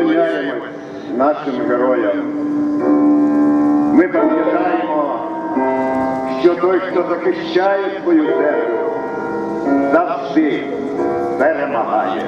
вклоняємось нашим героям. Ми пам'ятаємо, що той, хто захищає свою землю, завжди перемагає.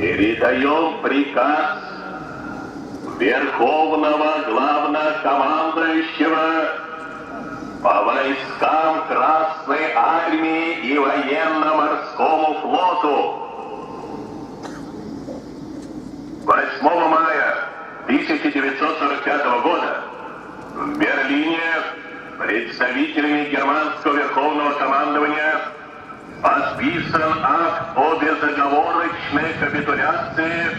Передаем приказ Верховного Главнокомандующего по войскам Красной Армии и Военно-Морскому флоту. 8 мая 1945 года в Берлине представителями германского Верховного командования подписан акт о безоговорочной капитуляции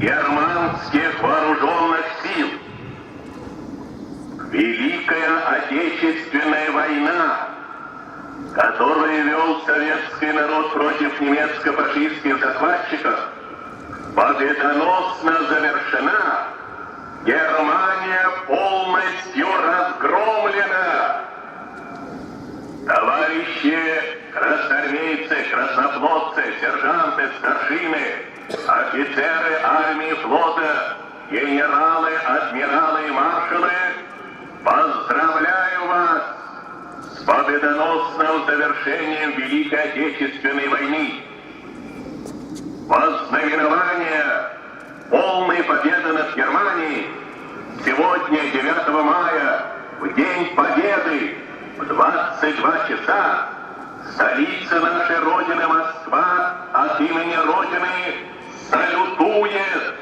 германских вооруженных сил. Великая Отечественная война, которую вел советский народ против немецко-фашистских захватчиков, победоносно краснофлотцы, сержанты, старшины, офицеры армии, флота, генералы, адмиралы и маршалы, поздравляю вас с победоносным завершением Великой Отечественной войны. Вознаменование полной победы над Германией сегодня, 9 мая, в День Победы, в 22 часа, столица нашей Родины Москва от имени Родины салютует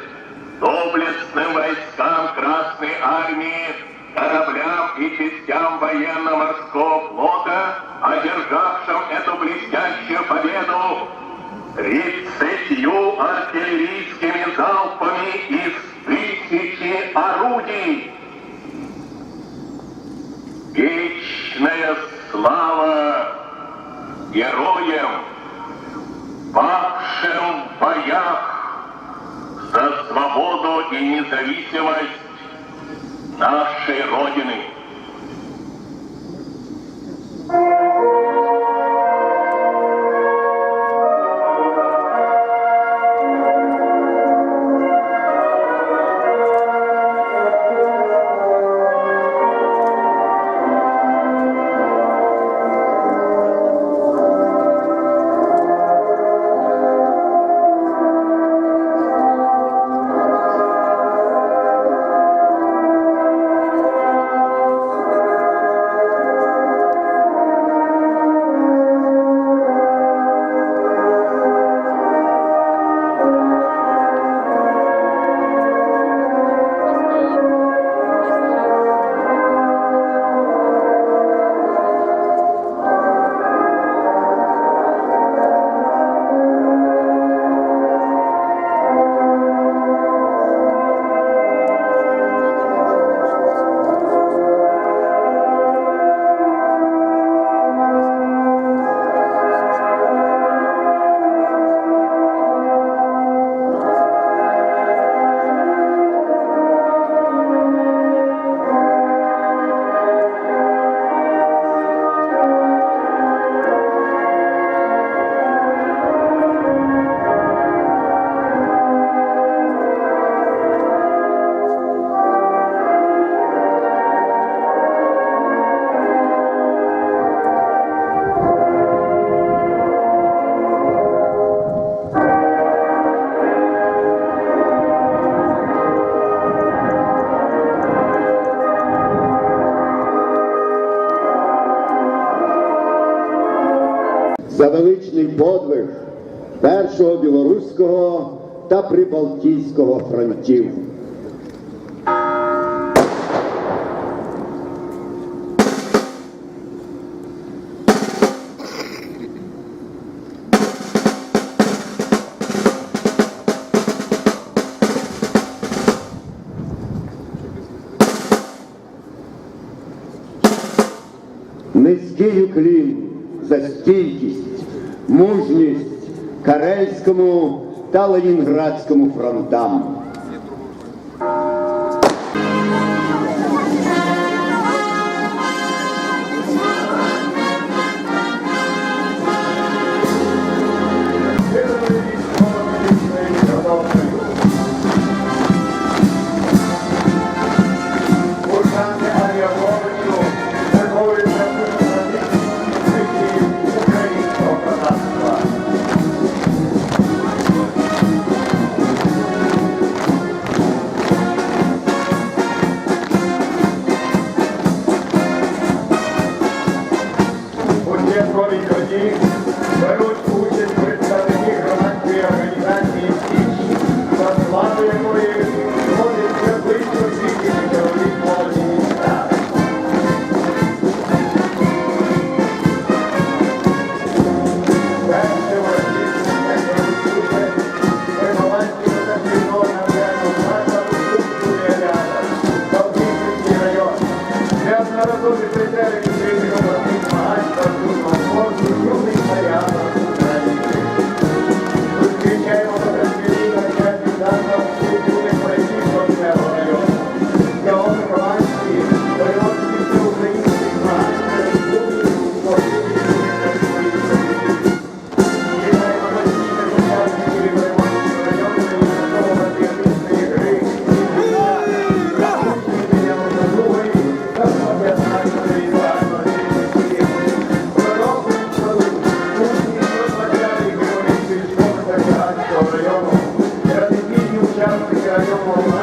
доблестным войскам Красной Армии, кораблям и частям военно-морского флота, одержавшим эту блестящую победу тридцатью артиллерийскими залпами героям, павшим в боях за свободу и независимость нашей Родины. За величний подвиг першого білоруського та прибалтійського фронтів. Низький уклін за стійкість, мужність Карельському та Ленінградському фронтам. Thank you. Я, я, я, я, я,